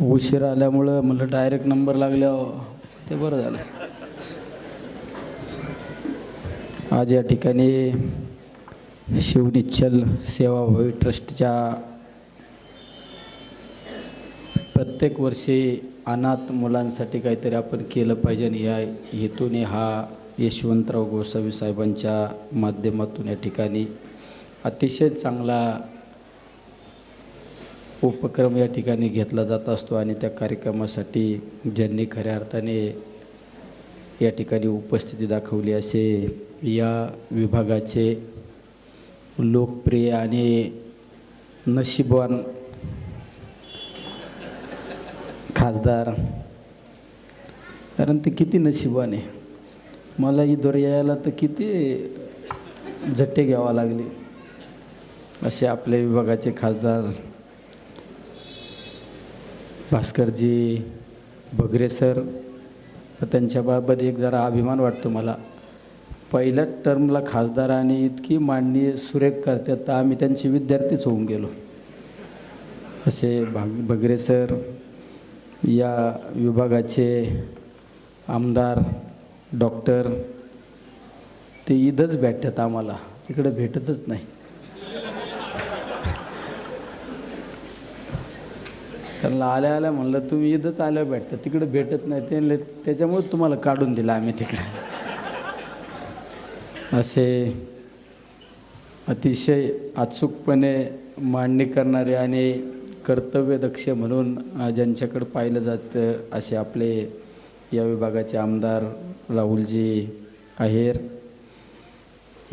उशीर आल्यामुळं म्हटलं डायरेक्ट नंबर लागल्या ते बरं झालं. आज या ठिकाणी शिवनिच्छल सेवाभावी ट्रस्टच्या प्रत्येक वर्षी अनाथ मुलांसाठी काहीतरी आपण केलं पाहिजे आणि या हेतूने हा यशवंतराव गोसावी साहेबांच्या माध्यमातून या ठिकाणी अतिशय चांगला उपक्रम या ठिकाणी घेतला जात असतो आणि त्या कार्यक्रमासाठी ज्यांनी खऱ्या अर्थाने या ठिकाणी उपस्थिती दाखवली असे या विभागाचे लोकप्रिय आणि नशीबवान खासदार. कारण ते किती नशिबाने मला इथवर यायला तर किती झट्टे घ्यावा लागले. असे आपल्या विभागाचे खासदार भास्करजी बगरे सर त्यांच्याबाबत एक जरा अभिमान वाटतो मला. पहिल्याच टर्मला खासदार आणि इतकी मांडणी सुरेख करतात तर आम्ही त्यांचे विद्यार्थीच होऊन गेलो. असे भाग बगरे सर या विभागाचे आमदार डॉक्टर ते इथंच भेटतात आम्हाला. तिकडं भेटतच नाही. त्यांना आल्या आल्या म्हणलं तुम्ही इथंच आल्यावर भेटता तिकडं भेटत नाही ते त्याच्यामुळे तुम्हाला काढून दिलं आम्ही तिकडे. असे अतिशय अचूकपणे मांडणी करणारे आणि कर्तव्यदक्ष म्हणून ज्यांच्याकडं पाहिलं जातं असे आपले या विभागाचे आमदार राहुलजी आहेर.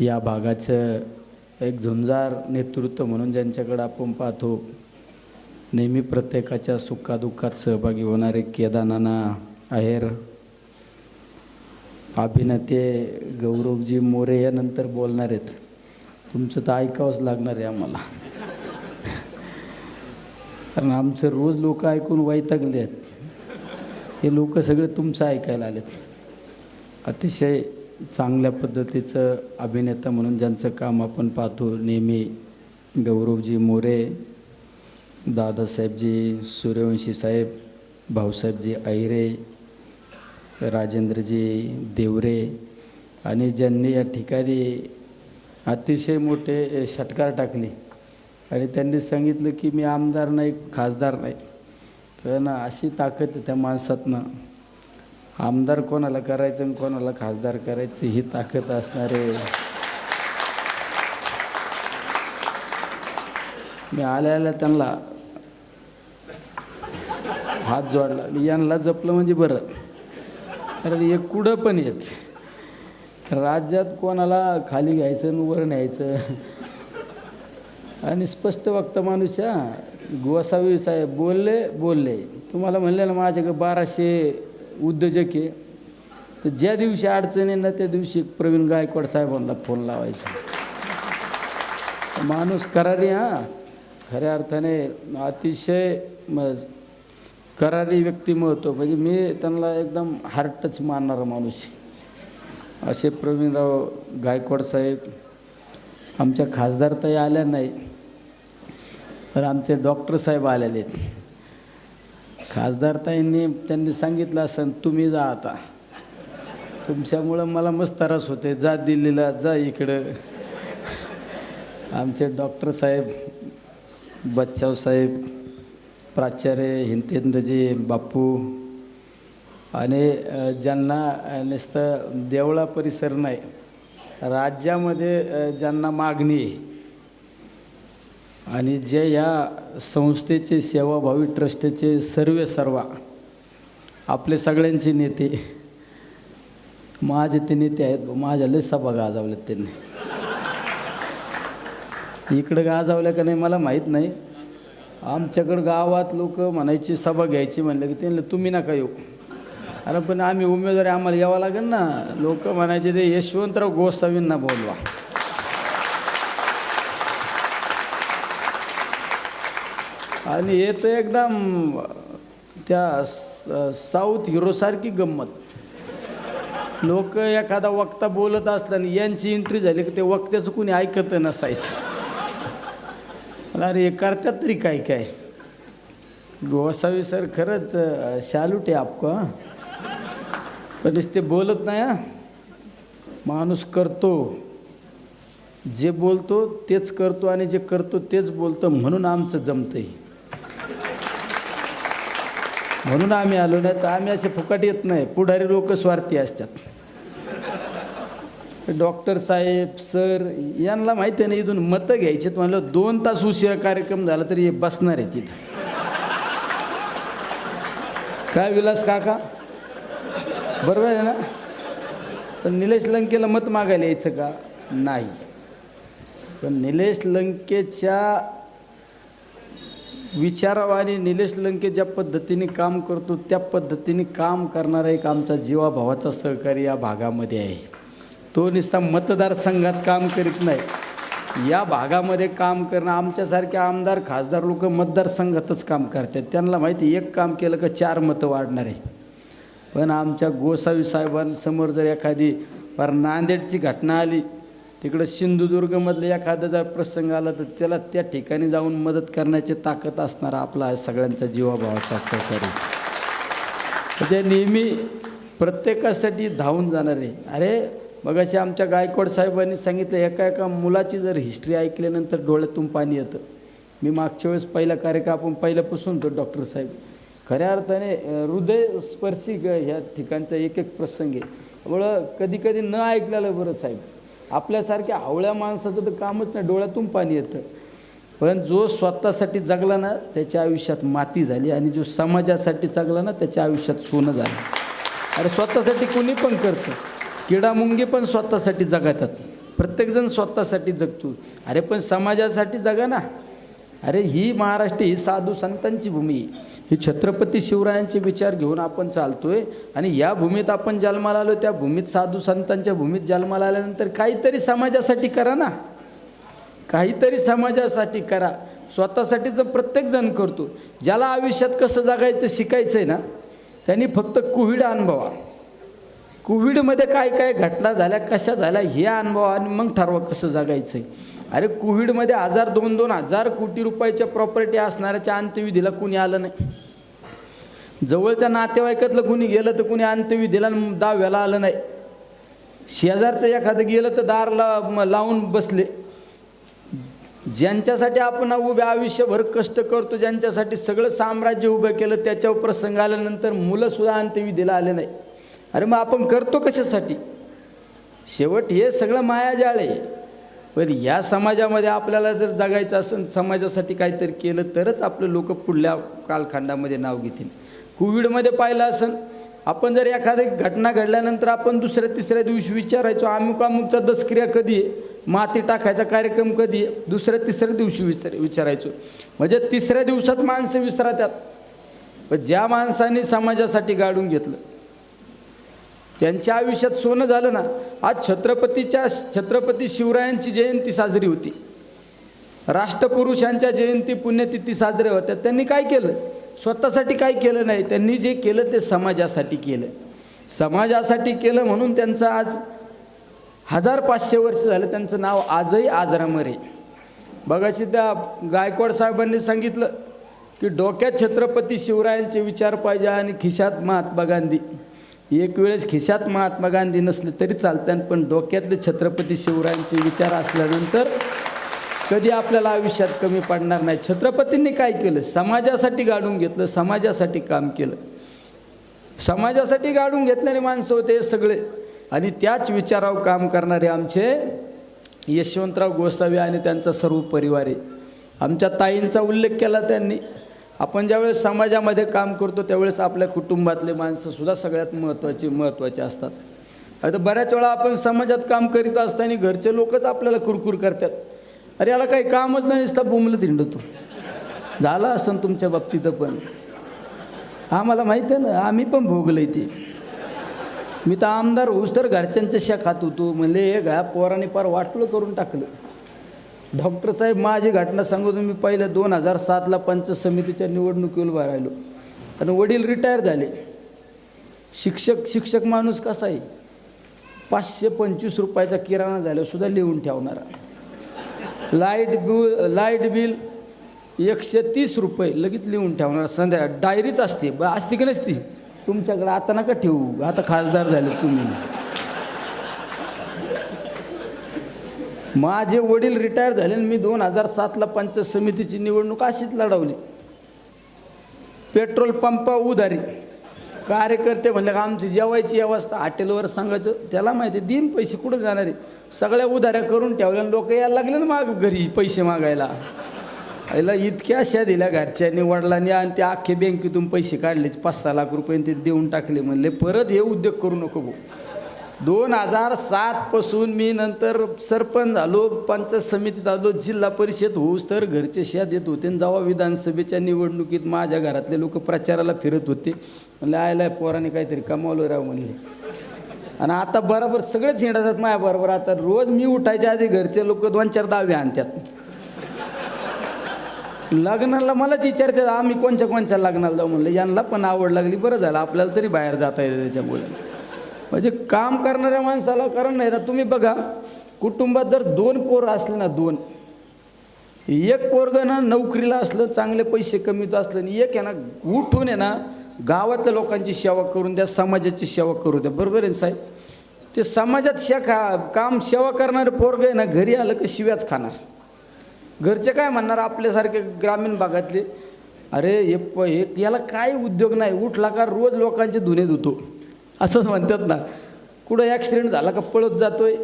या भागाचं एक झुंजार नेतृत्व म्हणून ज्यांच्याकडं आपण पाहतो नेहमी प्रत्येकाच्या सुखादुःखात सहभागी होणारे केदानाना आहेर. अभिनेते गौरवजी मोरे यानंतर बोलणार आहेत. तुमचं तर ऐकावंच लागणार आहे आम्हाला. कारण आमचं रोज लोक ऐकून वैतागले आहेत. हे लोक सगळे तुमचं ऐकायला आलेत. अतिशय चांगल्या पद्धतीचं अभिनेता म्हणून ज्यांचं काम आपण पाहतो नेहमी गौरवजी मोरे दादासाहेबजी सूर्यवंशी साहेब भाऊसाहेबजी ऐरे राजेंद्रजी देवरे आणि ज्यांनी या ठिकाणी अतिशय मोठे षटकार टाकले. आणि त्यांनी सांगितलं की मी आमदार नाही खासदार नाही. तर ना अशी ताकद त्या माणसातनं आमदार कोणाला करायचं आणि कोणाला खासदार करायचं ही ताकद असणारे मी आल्या आल्या त्यांना हात जोडला. यांना जपलं म्हणजे बरं. कारण एक कुठं पण येत. राज्यात कोणाला खाली घ्यायचं आणि वर न्यायचं? आणि स्पष्ट वक्ता माणूस हा गोसावी साहेब बोलले बोलले. तुम्हाला म्हणले ना माझ्याकडे बाराशे उद्योजक आहे. तर ज्या दिवशी अडचण ना त्या दिवशी प्रवीण गायकवाड साहेबांना फोन लावायचा. माणूस करारी हा. खऱ्या अर्थाने अतिशय म करारी व्यक्तिमत्व म्हणजे मी त्यांना एकदम हार्ट टच मानणारा माणूस असे प्रवीणराव गायकवाड साहेब आमच्या खासदार ताई आल्या नाही तर आमचे डॉक्टर साहेब आलेले आहेत. खासदार ताईंनी त्यांनी सांगितलं असं तुम्ही जा आता. तुमच्यामुळं मला मस्त त्रास होते जा दिल्लीला जा इकडं. आमचे डॉक्टर साहेब बच्चाव साहेब प्राचार्य हितेंद्रजी बापू आणि ज्यांना नुसतं देवळा परिसर नाही राज्यामध्ये ज्यांना मागणी आहे आणि जे या संस्थेचे सेवाभावी ट्रस्टचे सर्वे सर्वा आपले सगळ्यांचे नेते माझे ते नेते आहेत माझ्या लय सभा गाजावल्यात त्यांनी. इकडं गाजावल्या का नाही मला माहीत नाही. आमच्याकडं गावात लोक म्हणायची सभा घ्यायची म्हणलं की त्यांना तुम्ही नका येऊ. अरे पण आम्ही उमेदवारी आम्हाला यावं लागेल ना. लोक म्हणायचे ते यशवंतराव गोसावींना बोलवा. आणि हे तर एकदम त्या साऊथ हिरोसारखी गंमत. लोक एखादा वक्ता बोलत असला आणि यांची एंट्री झाली की ते वक्त्याचं कुणी ऐकत नसायचं. मला अरे करतात तरी काय काय? गोसावी सर खरंच शालूट आहे आपको पण ते बोलत नाही हा? माणूस करतो. जे बोलतो तेच करतो आणि जे करतो तेच बोलतो म्हणून आमचं जमतंय. म्हणून आम्ही आलो नाही तर आम्ही असे फुकट येत नाही. पुढारी लोक स्वार्थी असतात. डॉक्टर साहेब सर यांना माहिती आहे ना इथून मतं घ्यायची म्हणलं दोन तास उशिरा कार्यक्रम झाला तरी बसणार आहे तिथं काय विलास काका? बरोबर आहे ना? पण निलेश लंकेला मत मागायला यायचं का? नाही. पण निलेश लंकेच्या विचारावाने निलेश लंके ज्या पद्धतीने काम करतो त्या पद्धतीने काम करणारा एक आमचा जीवाभावाचा सहकारी या भागामध्ये आहे. तो नुसता मतदारसंघात काम करीत नाही. या भागामध्ये काम करणं आमच्यासारखे आमदार खासदार लोक मतदारसंघातच काम करतात. त्यांना माहिती एक काम केलं का चार मतं वाढणार आहे. पण आमच्या गोसावी साहेबांसमोर जर एखादी फार नांदेडची घटना आली तिकडं सिंधुदुर्गमधलं एखादा जर प्रसंग आला तर त्याला त्या ठिकाणी जाऊन मदत करण्याची ताकद असणारा आपला सगळ्यांचा जीवाभावाचा सहकारी. म्हणजे नेहमी प्रत्येकासाठी धावून जाणार. आहे अरे मगाशी आमच्या गायकवाड साहेबांनी सांगितलं एका एका मुलाची जर हिस्ट्री ऐकल्यानंतर डोळ्यातून पाणी येतं. मी मागच्या वेळेस पहिला कार्यक्रम आपण पहिल्यापासून तो डॉक्टर साहेब. खऱ्या अर्थाने हृदयस्पर्शी ग ह्या ठिकाणचा एक एक प्रसंग आहे. त्यामुळं कधी कधी न ऐकलेलं बरं साहेब. आपल्यासारख्या आवळ्या माणसाचं तर कामच नाही डोळ्यातून पाणी येतं. पण जो स्वतःसाठी जगला ना त्याच्या आयुष्यात माती झाली आणि जो समाजासाठी जगला ना त्याच्या आयुष्यात सोनं झालं. अरे स्वतःसाठी कोणी पण करतं. किडामुंगे पण स्वतःसाठी जगतात. प्रत्येकजण स्वतःसाठी जगतो. अरे पण समाजासाठी जगा ना. अरे ही महाराष्ट्र ही साधू संतांची भूमी आहे. ही छत्रपती शिवरायांचे विचार घेऊन आपण चालतोय आणि या भूमीत आपण जन्माला आलो त्या भूमीत साधू संतांच्या भूमीत जन्माला आल्यानंतर काहीतरी समाजासाठी करा ना. काहीतरी समाजासाठी करा. स्वतःसाठी जर प्रत्येकजण करतो ज्याला आयुष्यात कसं जगायचं शिकायचं आहे ना त्यांनी फक्त कोविड अनुभवा. कोविडमध्ये काय काय घटना झाल्या कशा झाल्या हे अनुभव आणि मग ठरवा कसं जगायचं आहे अरे कोविडमध्ये हजार दोन दोन हजार कोटी रुपयाच्या प्रॉपर्टी असणाऱ्याच्या अंत्यविधीला कुणी आलं नाही. जवळच्या नातेवाईकातलं कुणी गेलं तर कुणी अंत्यविधीला दहाव्याला आलं नाही. शेजारचं एखादं गेलं तर दारला ला लावून बसले. ज्यांच्यासाठी आपण उभे आयुष्यभर कष्ट करतो ज्यांच्यासाठी सगळं साम्राज्य उभं केलं त्याच्यावर प्रसंग आल्यानंतर मुलंसुद्धा अंत्यविधीला आले नाही. अरे मग आपण करतो कशासाठी? शेवट हे सगळं मायाजाळ आहे. पण या समाजामध्ये आपल्याला जर जगायचं असेल समाजासाठी काहीतरी केलं तरच आपलं लोक पुढल्या कालखंडामध्ये नाव घेतील. कोविडमध्ये पाहिलं असेल आपण जर एखादी घटना घडल्यानंतर आपण दुसऱ्या तिसऱ्या दिवशी विचारायचो अमुक अमुकचा दसक्रिया कधी आहे? माती टाकायचा कार्यक्रम कधी आहे? दुसऱ्या तिसऱ्या दिवशी विचार विचारायचो. म्हणजे तिसऱ्या दिवसात माणसं विसरतात पण ज्या माणसाने समाजासाठी गाडून घेतलं त्यांच्या आयुष्यात सोनं झालं ना आज छत्रपतीच्या छत्रपती शिवरायांची जयंती साजरी होती. राष्ट्रपुरुषांच्या जयंती पुण्यतिथी साजऱ्या होत्या. त्यांनी काय केलं? स्वतःसाठी काय केलं नाही? त्यांनी जे केलं ते समाजासाठी केलं. समाजासाठी केलं म्हणून त्यांचं आज हजार पाचशे वर्ष झालं त्यांचं नाव आजही आजरामर. आहे बघाशी त्या गायकवाड साहेबांनी सांगितलं की डोक्यात छत्रपती शिवरायांचे विचार पाहिजे आणि खिशात महात्मा गांधी एक वेळेस खिशात महात्मा गांधी नसले तरी चालतात पण डोक्यातले छत्रपती शिवरायांचे विचार असल्यानंतर कधी आपल्याला आयुष्यात कमी पडणार नाही. छत्रपतींनी काय केलं? समाजासाठी गाडून घेतलं समाजासाठी काम केलं. समाजासाठी गाडून घेतलेले माणसं होते सगळे. आणि त्याच विचारावर काम करणारे आमचे यशवंतराव गोसावी आणि त्यांचा सर्व परिवार आहे. आमच्या ताईंचा उल्लेख केला त्यांनी. आपण ज्यावेळेस समाजामध्ये काम करतो त्यावेळेस आपल्या कुटुंबातले माणसंसुद्धा सगळ्यात महत्त्वाची महत्त्वाचे असतात. आता बऱ्याच वेळा आपण समाजात काम करीत असताना घरचे लोकच आपल्याला कुरकुर करतात. अरे याला काही कामच नाही नुसतं बोंबलं हिंडतो. झालं असं तुमच्या बाबतीत पण. आम्हाला माहीत आहे ना आम्ही पण भोगलं ते. मी तर आमदार होऊस तर घरच्यांच्या शा खात होतो. म्हणले हे घ्या पोराने पार वाटलं करून टाकलं. डॉक्टर साहेब माझी घटना सांगतो मी पहिल्या दोन हजार सातला पंचायत समितीच्या निवडणुकीला उभा राहिलो. आणि वडील रिटायर झाले. शिक्षक शिक्षक माणूस कसा आहे? पाचशे पंचवीस रुपयाचा किराणा झाल्यासुद्धा लिहून ठेवणारा. लाइट बिल लाइट बिल एकशे तीस रुपये लगेच लिहून ठेवणार. संध्या डायरीच असते ब असते की नसती? तुमच्याकडे आता नका ठेवू. आता खासदार झाले तुम्ही. माझे वडील रिटायर झाले आणि मी दोन हजार सातला पंचायत समितीची निवडणूक अशीच लढवली. पेट्रोल पंपा उधारी. कार्यकर्ते म्हणले का आमची जेवायची अवस्था हॉटेलवर सांगायचं त्याला माहिती आहे, दिन पैसे कुठं जाणारे सगळ्या उधाऱ्या करून ठेवल्या लोक यायला लागले ना माग घरी पैसे मागायला. आईला इतक्या अशा दिल्या घरच्यांनी वडिलांनी आणि त्या अख्खे बँकेतून पैसे काढले पाच सहा लाख रुपये ते देऊन टाकले म्हणले परत हे उद्योग करू नको भाऊ. दोन हजार सातपासून मी नंतर सरपंच झालो पंचायत समितीत आलो जिल्हा परिषद होऊस तर घरचे शेत येत होते. आणि जेव्हा विधानसभेच्या निवडणुकीत माझ्या घरातले लोक प्रचाराला फिरत होते म्हणले आयला पोराने काहीतरी कमावलं राव म्हणले. आणि आता बरोबर सगळेच हिंडतात माझ्याबरोबर आता रोज मी उठायच्या आधी घरचे लोक दोन चार दहावे आणतात. लग्नाला मलाच विचारतात आम्ही कोणच्या कोणच्या लग्नाला जाऊ? म्हणलं यांना पण आवड लागली बरं झालं आपल्याला तरी बाहेर जाता येतं त्याच्यामुळे. म्हणजे काम करणाऱ्या माणसाला कारण नाही ना तुम्ही बघा कुटुंबात जर दोन पोरं असले ना दोन एक पोरगं ना नोकरीला असलं चांगले पैसे कमीत असलं आणि एक आहे ना उठून आहे ना गावातल्या लोकांची सेवा करून द्या समाजाची सेवा करू द्या. बरोबर आहे साहेब? ते समाजात शे काम सेवा करणारे पोरग आहे ना घरी आलं की शिव्याच खाणार. घरचे काय म्हणणार आपल्यासारखे ग्रामीण भागातले? अरे हे प हे याला काय उद्योग नाही. उठला का रोज लोकांचे धुणे धुतो. असंच म्हणतात ना कुठं ॲक्सिडेंट झाला का पळत जातो आहे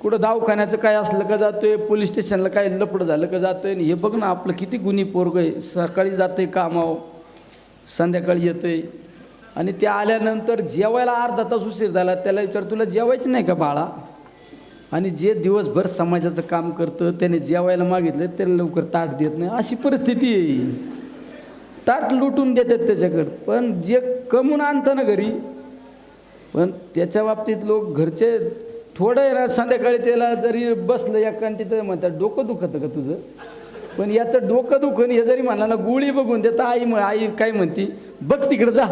कुठं दवाखान्याचं काय असलं का जातो आहे पोलीस स्टेशनला काय लपडं झालं का जातं आणि हे बघ ना आपलं किती गुन्हे पोरग आहे. सकाळी जातं आहे कामावं संध्याकाळी येतं आहे आणि ते आल्यानंतर जेवायला अर्धा तास उशीर झाला त्याला विचार तुला जेवायचं नाही का बाळा? आणि जे दिवसभर समाजाचं काम करतं त्याने जेवायला मागितलं त्याला लवकर ताट देत नाही. अशी परिस्थिती आहे. ताट लुटून देतात त्याच्याकडं. पण जे कमवून आणतं ना घरी पण त्याच्या बाबतीत लोक घरचे थोडं आहे ना संध्याकाळी त्याला जरी बसलं एकांती तर म्हणतात डोकं दुखतं का तुझं? पण याचं डोकं दुखून हे जरी म्हणाला गोळी बघून देता आई म्हण आई काय म्हणती बघ तिकडं जा.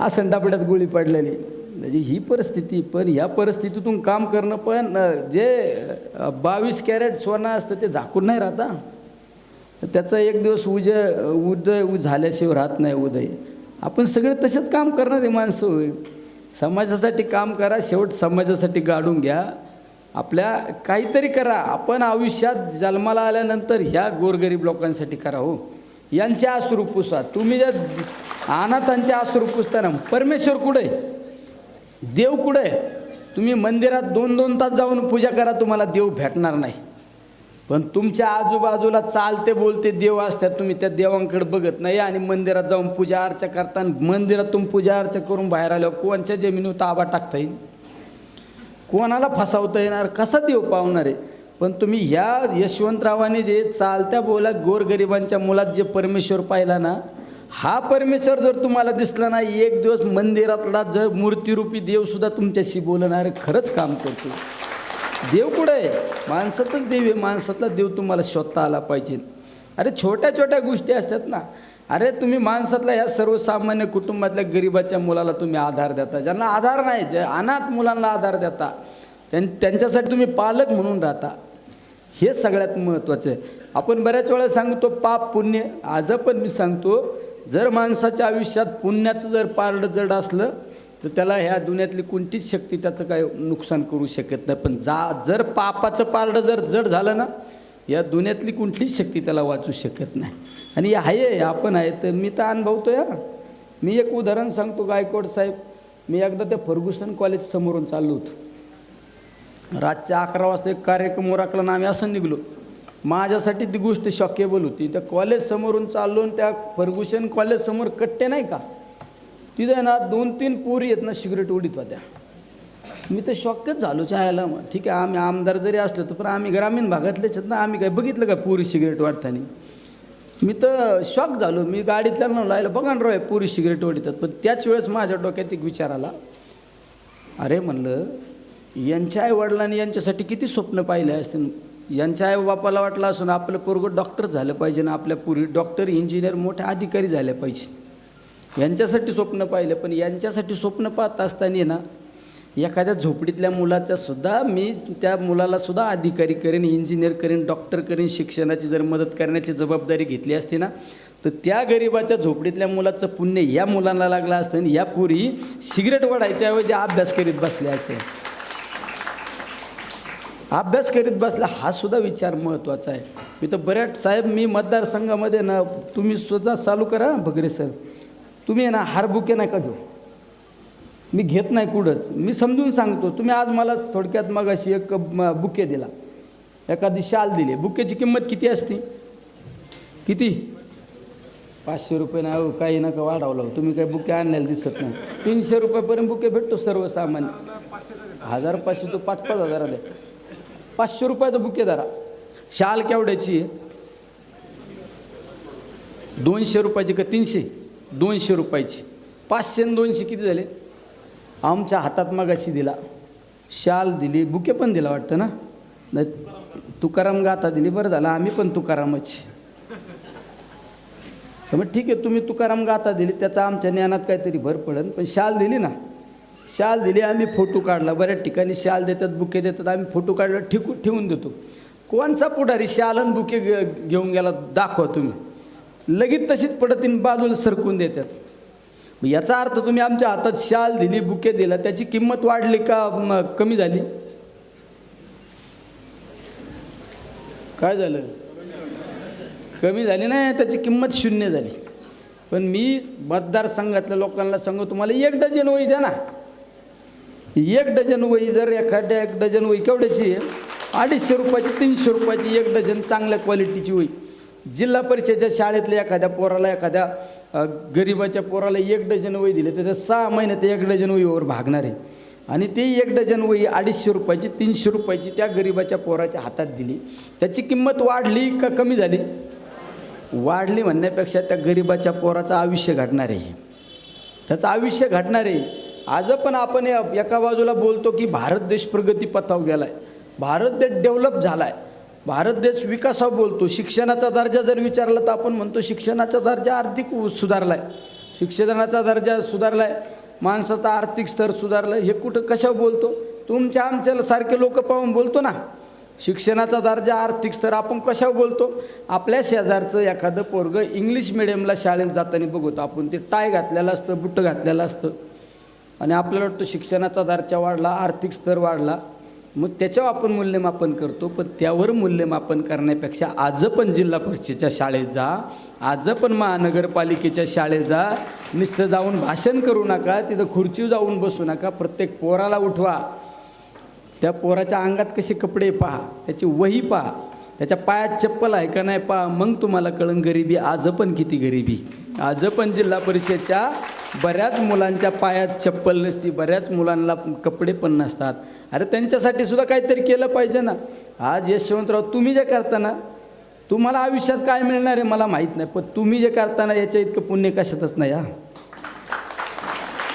असं डापड्यात गोळी पडलेली. म्हणजे ही परिस्थिती पण ह्या परिस्थितीतून काम करणं पण जे बावीस कॅरेट सोनं असतं ते झाकून नाही राहता त्याचा एक दिवस उजय उदय उ- झाल्याशिवाय राहत नाही उदय. आपण सगळे तसेच काम करणारे माणसं समाजासाठी काम करा शेवट समाजासाठी गाडून घ्या. आपल्या काहीतरी करा. आपण आयुष्यात जन्माला आल्यानंतर ह्या गोरगरीब लोकांसाठी करा हो. यांचे आश्रू पुसा तुम्ही ज्या अनाथांचे अश्रू पुसता ना परमेश्वर कुठे? आहे? देव कुठे? आहे? तुम्ही मंदिरात दोन दोन तास जाऊन पूजा करा तुम्हाला देव भेटणार नाही. पण तुमच्या आजूबाजूला चालते बोलते देव असतात तुम्ही त्या देवांकडे बघत नाही आणि मंदिरात जाऊन पूजा अर्चा करताना मंदिरातून पूजा अर्चा करून बाहेर आल्यावर कोणच्या जमिनीवर ताबा टाकता येईल? कोणाला फसावता येणार? कसा देव पावणार आहे? पण तुम्ही ह्या यशवंतरावाने जे चालत्या बोला गोरगरिबांच्या मुलात जे परमेश्वर पाहिला ना हा परमेश्वर जर तुम्हाला दिसला ना एक दिवस मंदिरातला जर मूर्तिरूपी देवसुद्धा तुमच्याशी बोलणार खरंच काम करतो देव कुठं आहे? माणसातच देव आहे. माणसातला देव तुम्हाला शोधता आला पाहिजे. अरे छोट्या छोट्या गोष्टी असतात ना. अरे तुम्ही माणसातल्या या सर्वसामान्य कुटुंबातल्या गरिबाच्या मुलाला तुम्ही आधार देता. ज्यांना आधार नाही जे अनाथ मुलांना आधार देता त्यां त्यांच्यासाठी तुम्ही पालक म्हणून राहता. हे सगळ्यात महत्त्वाचं आहे. आपण बऱ्याच वेळा सांगतो पाप पुण्य. आज पण मी सांगतो जर माणसाच्या आयुष्यात पुण्याचं जर पारडं जड असलं तर त्याला ह्या दुनियातली कोणतीच शक्ती त्याचं काय नुकसान करू शकत नाही. पण जा जर पापाचं पारडं जर जड झालं ना या दुनियातली कुठलीच शक्ती त्याला वाचू शकत नाही. आणि आहे आपण आहे तर मी तर अनुभवतो या मी एक उदाहरण सांगतो गायकवाड साहेब. मी एकदा त्या फर्ग्युसन कॉलेज समोरून चाललो होतो. रातच्या अकरा वाजता एक कार्यक्रम उरकला ना आम्ही असं निघलो. माझ्यासाठी ती गोष्ट शॉकेबल होती. त्या कॉलेज समोरून चाललो आणि त्या फर्ग्युसन कॉलेजसमोर कट्टे नाही का? तिथं आहे ना दोन तीन पोरी आहेत ना सिगरेट उडीत होत्या. मी तर शॉकच झालो चहायला मग. ठीक आहे आम्ही आमदार जरी असलो तर पण आम्ही ग्रामीण भागातलेच आहेत ना आम्ही काय बघितलं का पुरी सिगरेट वाढताना? मी तर शॉक झालो. मी गाडीतल्या लायला बघा ना राव पुरी सिगरेट ओढतात पण त्याच वेळेस माझ्या डोक्यात एक विचार आला. अरे म्हणलं यांच्या आई वडिलांनी यांच्यासाठी किती स्वप्न पाहिले असतील? यांच्या आई बापाला वाटलं असून आपलं पोरगं डॉक्टर झालं पाहिजे ना आपल्या पुरी डॉक्टर इंजिनियर मोठे अधिकारी झाले पाहिजे. यांच्यासाठी स्वप्न पाहिलं पण यांच्यासाठी स्वप्न पाहत असताना ना एखाद्या झोपडीतल्या मुलाचा सुद्धा मी त्या मुलाला सुद्धा अधिकारी करेन इंजिनियर करेन डॉक्टर करेन शिक्षणाची जर मदत करण्याची जबाबदारी घेतली असती ना तर त्या गरिबाच्या झोपडीतल्या मुलाचं पुण्य या मुलांना लागलं असतं आणि या पोरी सिगरेट वाढायच्या ऐवजी अभ्यास करीत बसल्या असते अभ्यास करीत बसला हा सुद्धा विचार महत्त्वाचा आहे. मी तर बऱ्याच साहेब मी मतदारसंघामध्ये ना तुम्ही सुद्धा चालू करा भगरे सर. तुम्ही आहे ना हार बुके नका घेऊ? मी घेत नाही कुठंच. मी समजून सांगतो तुम्ही आज मला थोडक्यात मग अशी एक बुके दिला. एखादी शाल दिली. बुकेची किंमत किती असते? किती? पाचशे रुपये नाही हो, काही नका वाढवलं तुम्ही काही बुके आणलेलं दिसत नाही. तीनशे रुपयापर्यंत बुके भेटतो सर्वसामान्य. हजार पाचशे तो पाच पाच हजार आले. पाचशे रुपयाचा बुके धरा. शाल केवढ्याची आहे? दोनशे रुपयाची का तीनशे? दोनशे रुपयाची. पाचशे आणि दोनशे किती झाले? आमच्या हातात मगाशी दिला. शाल दिली बुके पण दिला वाटतं ना? नाही तुकाराम गाथा दिली बरं झालं. आम्ही पण तुकारामच. समज ठीक आहे तुम्ही तुकाराम गाथा दिली त्याचा आमच्या ज्ञानात काहीतरी भर पडेल पण शाल दिली ना? शाल दिली आम्ही फोटो काढला. बऱ्याच ठिकाणी शाल देतात बुके देतात आम्ही फोटो काढला ठिकू ठेवून देतो. कोणचा पुढारी शाल आणि बुके घेऊन गेला दाखवा तुम्ही. लगेच तशीच पडतीन बाजूला सरकून देतात याचा अर्थ तुम्ही आमच्या हातात शाल दिली बुके दिला त्याची किंमत वाढली का कमी झाली? काय झालं? कमी झाली नाही त्याची किंमत शून्य झाली. पण मी मतदारसंघातल्या लोकांना सांगू तुम्हाला एक डझन वही द्या ना. एक डझन वही जर एखाद्या एक डझन वही केवढ्याची आहे? अडीचशे रुपयाची तीनशे रुपयाची एक डझन चांगल्या क्वालिटीची वही. जिल्हा परिषदेच्या शाळेतल्या एखाद्या पोराला एखाद्या गरिबाच्या पोराला एक डझन वही दिले तर त्या सहा महिन्यात एक डझन वहीवर भागणार आहे. आणि ते एक डझन वही अडीचशे रुपयाची तीनशे रुपयाची त्या गरिबाच्या पोराच्या हातात दिली. त्याची किंमत वाढली का कमी झाली? वाढली म्हणण्यापेक्षा त्या गरिबाच्या पोराचं आयुष्य घडणार आहे. त्याचं आयुष्य घडणार आहे. आज पण आपण एका बाजूला बोलतो की भारत देश प्रगतीपथावर गेला आहे भारत देश डेव्हलप झाला आहे भारत देश विकासावर बोलतो. शिक्षणाचा दर्जा जर विचारला तर आपण म्हणतो शिक्षणाचा दर्जा आर्थिक सुधारला आहे शिक्षणाचा दर्जा सुधारला आहे माणसाचा आर्थिक स्तर सुधारला आहे हे कुठं कशावर बोलतो? तुमच्या आमच्या सारखे लोक पाहून बोलतो ना. शिक्षणाचा दर्जा आर्थिक स्तर आपण कशावर बोलतो? आपल्या शेजारचं एखादं पोरगं इंग्लिश मिडियमला शाळेत जाताना बघतो. आपण ते टाय घातलेलं असतं बुट्ट घातलेलं असतं. आणि आपल्याला वाटतं शिक्षणाचा दर्जा वाढला आर्थिक स्तर वाढला. मग त्याच्यावर आपण मूल्यमापन करतो पण त्यावर मूल्यमापन करण्यापेक्षा आज पण जिल्हा परिषदेच्या शाळेत जा आज पण महानगरपालिकेच्या शाळेत जा नुसतं जाऊन भाषण करू नका तिथं खुर्ची जाऊन बसू नका प्रत्येक पोराला उठवा. त्या पोराच्या अंगात कसे कपडे पहा त्याची वही पहा त्याच्या पायात चप्पल आहे का नाही पहा मग तुम्हाला कळण गरिबी आज पण किती गरिबी. आज पण जिल्हा परिषदच्या बऱ्याच मुलांच्या पायात चप्पल नसती बऱ्याच मुलांना कपडे पण नसतात. अरे त्यांच्यासाठी सुद्धा काहीतरी केलं पाहिजे ना. आज यशवंतराव तुम्ही जे करताना तुम्हाला आयुष्यात काय मिळणार आहे मला माहीत नाही पण तुम्ही जे करताना याच्या इतकं पुण्य कशातच नाही हा.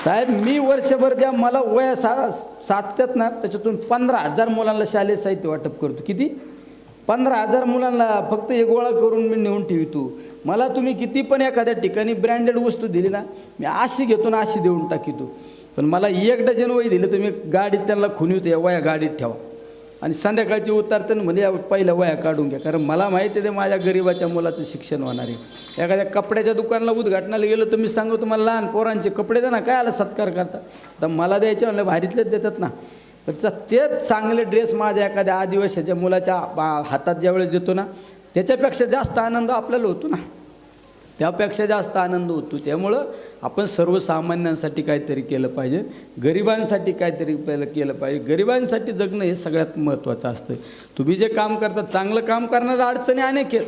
साहेब मी वर्षभर ज्या मला वया सा साधतात ना त्याच्यातून पंधरा हजार मुलांना शालेय साहित्य वाटप करतो. किती? पंधरा हजार मुलांना फक्त एक गोळा करून मी नेऊन ठेवतो. मला तुम्ही किती पण एखाद्या ठिकाणी ब्रँडेड वस्तू दिली ना मी अशी घेतो ना अशी देऊन टाकीतो. पण मला एक डझन वही दिलं तर मी गाडीत त्यांना खुनवतो या वया गाडीत ठेवा. आणि संध्याकाळची उतारताना म्हणजे या पहिल्या वया काढून घ्या. कारण मला माहिती आहे ते माझ्या गरिबाच्या मुलाचं शिक्षण होणार आहे. एखाद्या कपड्याच्या दुकानाला उद्घाटनाला गेलो तर मी सांगू तुम्हाला लहान पोरांचे कपडे द्या ना काय आला सत्कार करता? तर मला द्यायचे म्हणलं भारीतलेच देतात ना. तर तेच चांगले ड्रेस माझ्या एखाद्या आदिवासीच्या मुलाच्या हातात ज्यावेळेस देतो ना त्याच्यापेक्षा जास्त आनंद आपल्याला होतो ना. त्यापेक्षा जास्त आनंद होतो. त्यामुळं आपण सर्वसामान्यांसाठी काहीतरी केलं पाहिजे. गरिबांसाठी काहीतरी पहिलं केलं पाहिजे. गरिबांसाठी जगणं हे सगळ्यात महत्त्वाचं असतं तुम्ही जे काम करता चांगलं काम करणाऱ्या अडचणी अनेक आहेत.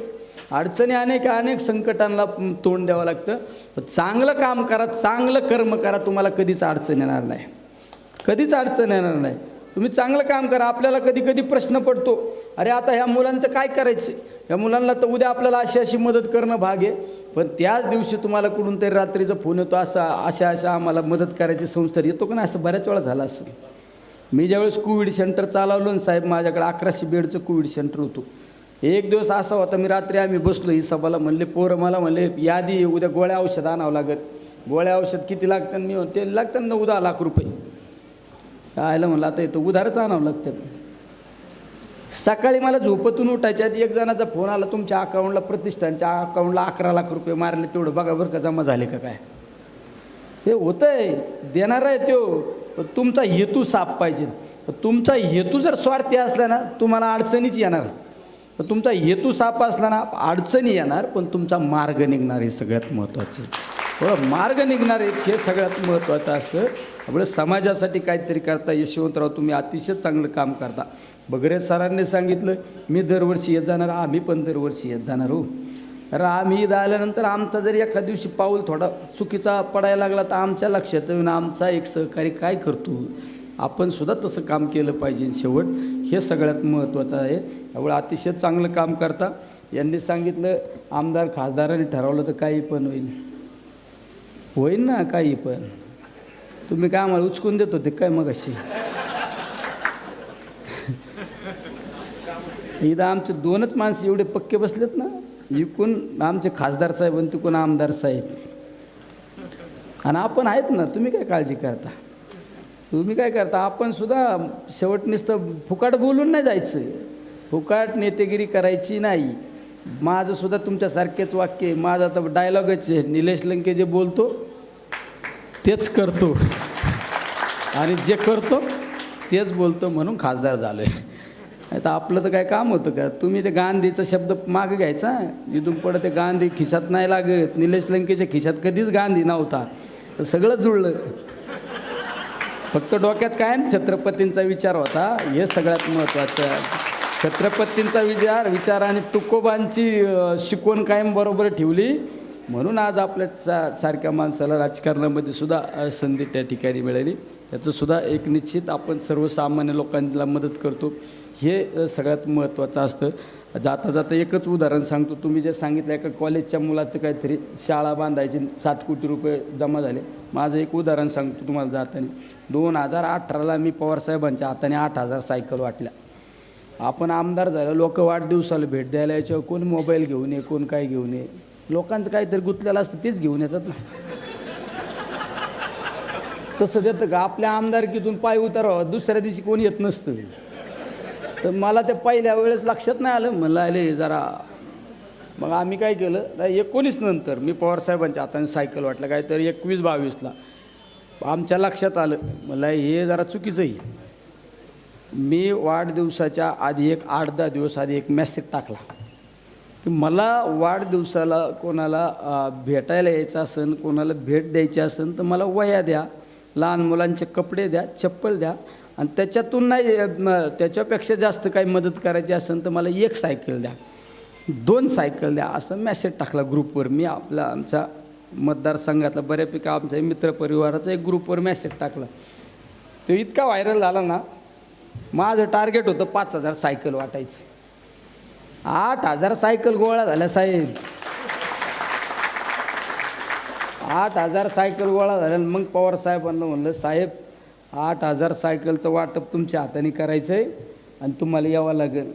अडचणी अनेक अनेक संकटांना तोंड द्यावं लागतं. पण चांगलं काम करा चांगलं कर्म करा तुम्हाला कधीच अडचण येणार नाही. कधीच अडचण येणार नाही. तुम्ही चांगलं काम करा आपल्याला कधी कधी प्रश्न पडतो. अरे आता ह्या मुलांचं काय करायचं? या मुलांना तर उद्या आपल्याला अशी अशी मदत करणं भाग आहे. पण त्याच दिवशी तुम्हाला कुठून तरी रात्रीचा फोन येतो असा अशा अशा आम्हाला मदत करायची संस्था येतो का नाही? असं बऱ्याच वेळा झालं असं मी ज्यावेळेस कोविड सेंटर चालवलं ना साहेब माझ्याकडे अकराशे बेडचं कोविड सेंटर होतं. एक दिवस असा होता मी रात्री आम्ही बसलो ही सभाला म्हणले पोरं मला म्हणले यादी उद्या गोळ्या औषध आणावं लागत गोळ्या औषध किती लागतात मी म्हणते लागतात नऊ दहा लाख रुपये. आयला म्हणलं आता येतो उधारच आणावं लागतं. सकाळी मला झोपतून उठायच्या आधी एक जणाचा फोन आला तुमच्या अकाउंटला प्रतिष्ठानच्या अकाउंटला अकरा लाख रुपये मारले तेवढं बघा बरं का जमा झाले का काय. हे होतंय देणार आहे तो तुमचा हेतू साफ पाहिजे. तुमचा हेतू जर स्वार्थी असला ना तुम्हाला अडचणीच येणार. पण तुमचा हेतू साफ असला ना अडचणी येणार पण तुमचा मार्ग निघणार हे सगळ्यात महत्त्वाचं थोडं हो, मार्ग निघणार आहे हे सगळ्यात महत्त्वाचं असतं. आपलं समाजासाठी काहीतरी करता यशवंतराव तुम्ही अतिशय चांगलं काम करता. बगरे सरांनी सांगितलं मी दरवर्षी येत जाणार आम्ही पण दरवर्षी येत जाणार हो. कारण आम्ही इथं आल्यानंतर आमचा जर एखाद्या दिवशी पाऊल थोडा चुकीचा पडायला लागला तर आमच्या लक्षात येऊन आमचा एक सहकारी काय करतो? आपण सुद्धा तसं काम केलं पाहिजे शेवट हे सगळ्यात महत्त्वाचं आहे. त्यामुळे अतिशय चांगलं काम करता. यांनी सांगितलं आमदार खासदारांनी ठरवलं तर काही पण होईल. होईल ना काही पण. तुम्ही काय आम्हाला उचकून देत होते काय मग अशी इथं आमचे दोनच माणसं एवढे पक्के बसलेत ना इकून आमचे खासदार साहेब आणि तिकून आमदार साहेब. आणि आपण आहेत ना तुम्ही काय काळजी करता? तुम्ही काय करता? आपण सुद्धा शेवट नुसतं फुकाट बोलून नाही जायचं. फुकाट नेतेगिरी करायची नाही. माझंसुद्धा तुमच्यासारखेच वाक्य आहे. माझा तर डायलॉगच आहे. निलेश लंके जे बोलतो तेच करतो. आणि जे करतो तेच बोलतो म्हणून खासदार झालो आहे आता आपलं तर काय काम होतं का? तुम्ही ते गांधीचा शब्द मागं घ्यायचा. इथून पडत ते गांधी खिशात नाही लागत. निलेश लंकेच्या खिशात कधीच गांधी नव्हता. तर सगळं जुळलं. फक्त डोक्यात काय ना छत्रपतींचा विचार होता. हे सगळ्यात महत्त्वाचं छत्रपतींचा विचार विचार आणि तुकोबांची शिकवण कायम बरोबर ठेवली. म्हणून आज आपल्या चा सारख्या माणसाला राजकारणामध्ये सुद्धा संधी त्या ठिकाणी मिळाली. त्याचं सुद्धा एक निश्चित आपण सर्वसामान्य लोकांना मदत करतो. हे सगळ्यात महत्त्वाचं असतं. जाता जाता एकच उदाहरण सांगतो. तुम्ही जे सांगितलं एका कॉलेजच्या मुलाचं काहीतरी शाळा बांधायची सात कोटी रुपये जमा झाले. माझं एक उदाहरण सांगतो तुम्हाला जाताना. दोन हजार अठराला मी पवारसाहेबांच्या हाताने आठ हजार सायकल वाटल्या. आपण आमदार झालं लोक वाढदिवसाला भेट द्यायला याच्यावर कोण मोबाईल घेऊन ये कोण काय घेऊन ये. लोकांचं काहीतरी गुंतलेलं असतं तेच घेऊन येतात ना. तसं देतं का? आपल्या आमदारकीतून पाय उतारावं दुसऱ्या दिवशी कोणी येत नसतं. तर मला ते पहिल्या वेळेस लक्षात नाही आलं. म्हणलं आले जरा. मग आम्ही काय केलं? नाही एकोणीस नंतर मी पवारसाहेबांच्या हाताने सायकल वाटलं काय तर एकवीस बावीसला. आमच्या लक्षात आलं. मला हे जरा चुकीचं आहे. मी वाढदिवसाच्या आधी एक आठ दहा दिवस आधी एक मेसेज टाकला. मला वाढदिवसाला कोणाला भेटायला यायचं असेल कोणाला भेट द्यायची असेल तर मला वह्या द्या लहान मुलांचे कपडे द्या चप्पल द्या. आणि त्याच्यातून नाही त्याच्यापेक्षा जास्त काही मदत करायची असेल तर मला एक सायकल द्या. दोन सायकल द्या असं मेसेज टाकला ग्रुपवर. मी आपला आमच्या मतदारसंघातला बऱ्यापैकी आमच्या मित्रपरिवाराचा एक ग्रुपवर मेसेज टाकला. तो इतका व्हायरल झाला ना माझं टार्गेट होतं पाच हजार सायकल वाटायचं. आठ हजार सायकल गोळा झाल्या साहेब. आठ हजार सायकल गोळा झाल्या मग पवार साहेबांना म्हणलं साहेब आठ हजार सायकलचं वाटप तुमच्या हाताने करायचं आहे आणि तुम्हाला यावं लागेल.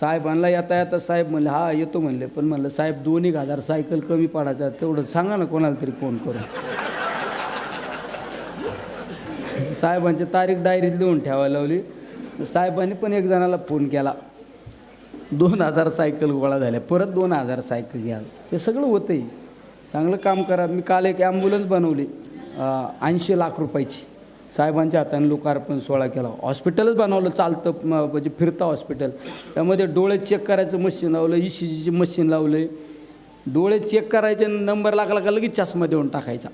साहेबांना येता येता साहेब म्हणले हा येतो म्हणले. पण म्हणलं साहेब दोन एक हजार सायकल कमी पडायच्या तेवढं सांगा ना कोणाला तरी फोन करून. साहेबांची तारीख डायरीत लिहून ठेवायला लावली. साहेबांनी पण एक जणाला फोन केला. दोन हजार सायकल गोळा झाल्या परत दोन हजार सायकल घ्या हे सगळं होतं आहे चांगलं काम करा. मी काल एक ॲम्ब्युलन्स बनवली ऐंशी लाख रुपयाची. साहेबांच्या हाताने लोकार्पण सोहळा केला. हॉस्पिटलच बनवलं चालतं म्हणजे फिरतं हॉस्पिटल त्यामध्ये डोळे चेक करायचं मशीन लावलं ई सी जीची मशीन लावलं आहे डोळे चेक करायचे नंबर लागला का लगेच चष्मा देऊन टाकायचा.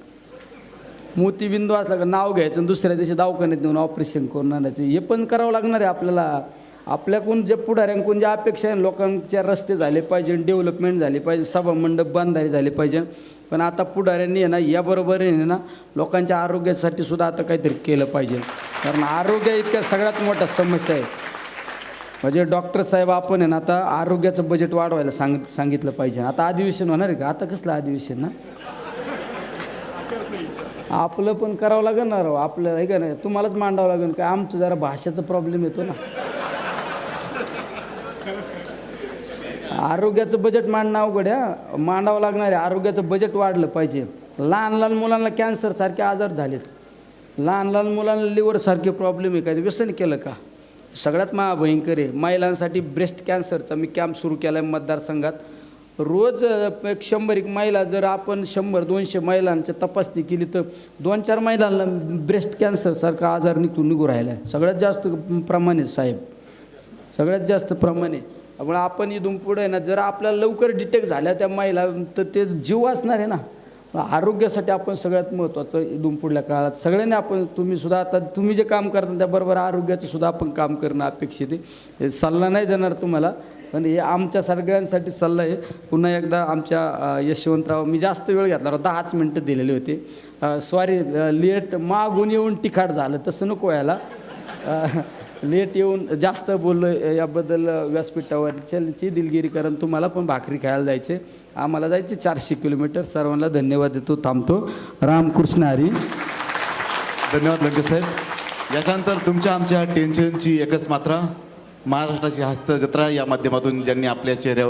मोतीबिंदू असला का नाव घ्यायचं आणि दुसऱ्या दिवशी दवाखान्यात देऊन ऑपरेशन करून आणायचं. हे पण करावं लागणार आहे आपल्याला. आपल्याकडून जे पुढाऱ्यांकडून ज्या अपेक्षा आहे लोकांच्या रस्ते झाले पाहिजे डेव्हलपमेंट झाली पाहिजे सभामंडप बांधारी झाले पाहिजे. पण आता पुढाऱ्यांनी आहे ना याबरोबर आहे ना लोकांच्या आरोग्यासाठी सुद्धा आता काहीतरी केलं पाहिजे. कारण आरोग्य इतक्या सगळ्यात मोठ्या समस्या आहे म्हणजे डॉक्टर साहेब आपण आहे ना आता आरोग्याचं बजेट वाढवायला सांग सांगितलं पाहिजे. आता अधिवेशन होणार आहे का? आता कसलं अधिवेशन ना? आपलं पण करावं लागेल ना राव. आपलं आहे का नाही? तुम्हालाच मांडावं लागेल का? आमचं जरा भाषेचा प्रॉब्लेम येतो ना. आरोग्याचं बजेट मांडणं अवघड मांडावं लागणार आहे. आरोग्याचं बजेट वाढलं पाहिजे. लहान लहान मुलांना कॅन्सरसारखे आजार झालेत. लहान लहान मुलांना लिव्हरसारखे प्रॉब्लेम आहे. काय व्यसन केलं का? सगळ्यात महाभयंकर आहे. महिलांसाठी ब्रेस्ट कॅन्सरचा मी कॅम्प सुरू केला आहे मतदारसंघात. रोज एक शंभर एक महिला जर आपण शंभर दोनशे महिलांची तपासणी केली तर दोन चार महिलांना ब्रेस्ट कॅन्सरसारखा आजार निघून निघू राहिला आहे सगळ्यात जास्त प्रमाण आहे साहेब. सगळ्यात जास्त प्रमाणे त्यामुळे आपण इथून पुढे ना जर आपल्याला लवकर डिटेक्ट झाल्या त्या महिला तर ते जीव असणार आहे ना. आरोग्यासाठी आपण सगळ्यात महत्त्वाचं इथून पुढल्या काळात सगळ्यांनी आपण तुम्ही सुद्धा आता तुम्ही जे काम करता त्याबरोबर आरोग्याचं सुद्धा आपण काम करणं अपेक्षित आहे. सल्ला नाही देणार तुम्हाला पण हे आमच्या सगळ्यांसाठी सल्ला आहे. पुन्हा एकदा आमच्या यशवंतराव मी जास्त वेळ घेतला होता दहाच मिनटं दिलेले होते. सॉरी लेट मागून येऊन तिखाट झालं तसं नको व्हायला. लेट येऊन जास्त बोललो याबद्दल व्यासपीठावरच्याची दिलगिरी कारण तुम्हाला पण भाकरी खायला जायचे. आम्हाला जायचे चारशे किलोमीटर. सर्वांना धन्यवाद देतो थांबतो. रामकृष्ण हरी. धन्यवाद लंके साहेब. याच्यानंतर तुमच्या आमच्या टेन्शनची एकच मात्रा महाराष्ट्राची हस्त जत्रा या माध्यमातून ज्यांनी आपल्या चेहऱ्यावर